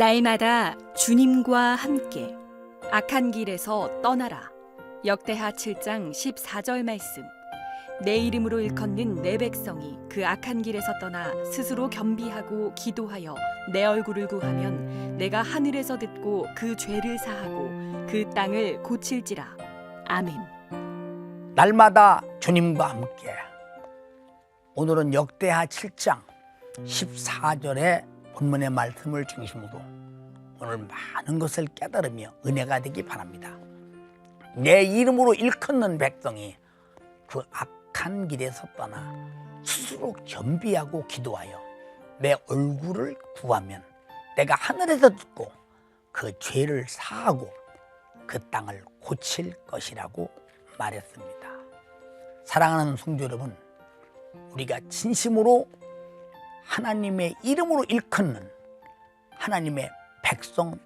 날마다 주님과 함께 악한 길에서 떠나라. 역대하 7장 14절 말씀. 내 이름으로 일컫는 내 백성이 그 악한 길에서 떠나 스스로 겸비하고 기도하여 내 얼굴을 구하면 내가 하늘에서 듣고 그 죄를 사하고 그 땅을 고칠지라. 아멘. 날마다 주님과 함께 오늘은 역대하 7장 14절의 본문의 말씀을 중심으로 오늘 많은 것을 깨달으며 은혜가 되기 바랍니다. 내 이름으로 일컫는 백성이 그 악한 길에서 떠나 스스로 겸비하고 기도하여 내 얼굴을 구하면 내가 하늘에서 듣고 그 죄를 사하고 그 땅을 고칠 것이라고 말했습니다. 사랑하는 성도 여러분, 우리가 진심으로 하나님의 이름으로 일컫는 하나님의 백성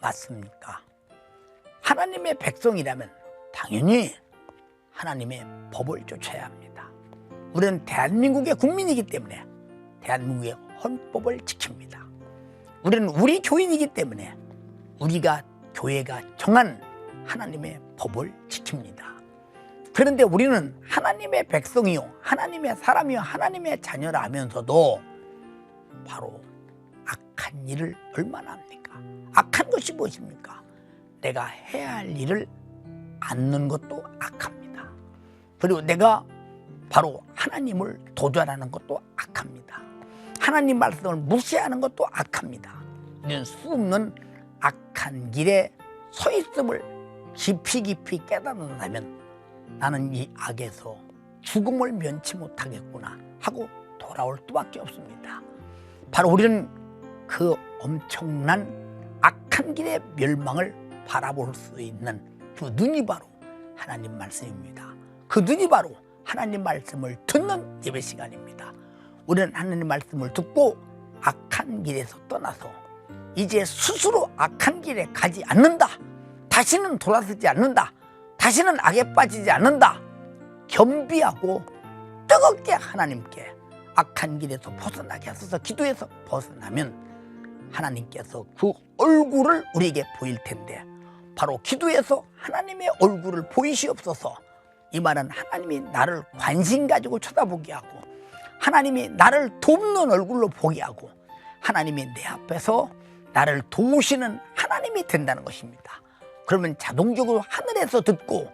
맞습니까? 하나님의 백성이라면 당연히 하나님의 법을 쫓아야 합니다. 우리는 대한민국의 국민이기 때문에 대한민국의 헌법을 지킵니다. 우리는 우리 교인이기 때문에 우리가 교회가 정한 하나님의 법을 지킵니다. 그런데 우리는 하나님의 백성이요, 하나님의 사람이요, 하나님의 자녀라 하면서도 바로 악한 일을 얼마나 합니까? 악한 것이 무엇입니까? 내가 해야 할 일을 않는 것도 악합니다. 그리고 내가 바로 하나님을 도전하는 것도 악합니다. 하나님 말씀을 무시하는 것도 악합니다. 이런 수 없는 악한 길에 서 있음을 깊이 깊이 깨닫는다면 나는 이 악에서 죽음을 면치 못하겠구나 하고 돌아올 수밖에 없습니다. 바로 우리는 그 엄청난 악한 길의 멸망을 바라볼 수 있는 그 눈이 바로 하나님 말씀입니다. 그 눈이 바로 하나님 말씀을 듣는 예배 시간입니다. 우리는 하나님 말씀을 듣고 악한 길에서 떠나서 이제 스스로 악한 길에 가지 않는다. 다시는 돌아서지 않는다. 다시는 악에 빠지지 않는다. 겸비하고 뜨겁게 하나님께 악한 길에서 벗어나게 하소서 기도해서 벗어나면 하나님께서 그 얼굴을 우리에게 보일 텐데 바로 기도해서 하나님의 얼굴을 보이시옵소서 이 말은 하나님이 나를 관심 가지고 쳐다보게 하고 하나님이 나를 돕는 얼굴로 보게 하고 하나님이 내 앞에서 나를 도우시는 하나님이 된다는 것입니다. 그러면 자동적으로 하늘에서 듣고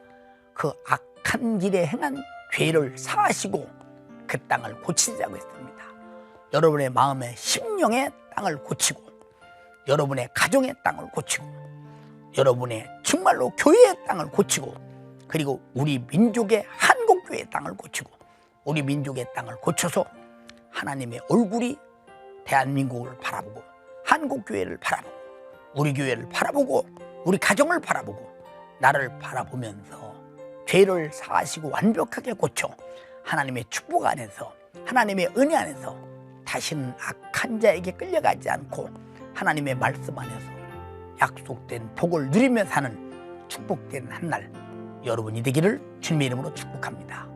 그 악한 길에 행한 죄를 사하시고 그 땅을 고치자고 했습니다. 여러분의 마음의 심령의 땅을 고치고 여러분의 가정의 땅을 고치고 여러분의 정말로 교회의 땅을 고치고 그리고 우리 민족의 한국교회의 땅을 고치고 우리 민족의 땅을 고쳐서 하나님의 얼굴이 대한민국을 바라보고 한국교회를 바라보고 우리 교회를 바라보고 우리 가정을 바라보고 나를 바라보면서 죄를 사하시고 완벽하게 고쳐 하나님의 축복 안에서 하나님의 은혜 안에서 다시는 악한 자에게 끌려가지 않고 하나님의 말씀 안에서 약속된 복을 누리며 사는 축복된 한 날 여러분이 되기를 주님의 이름으로 축복합니다.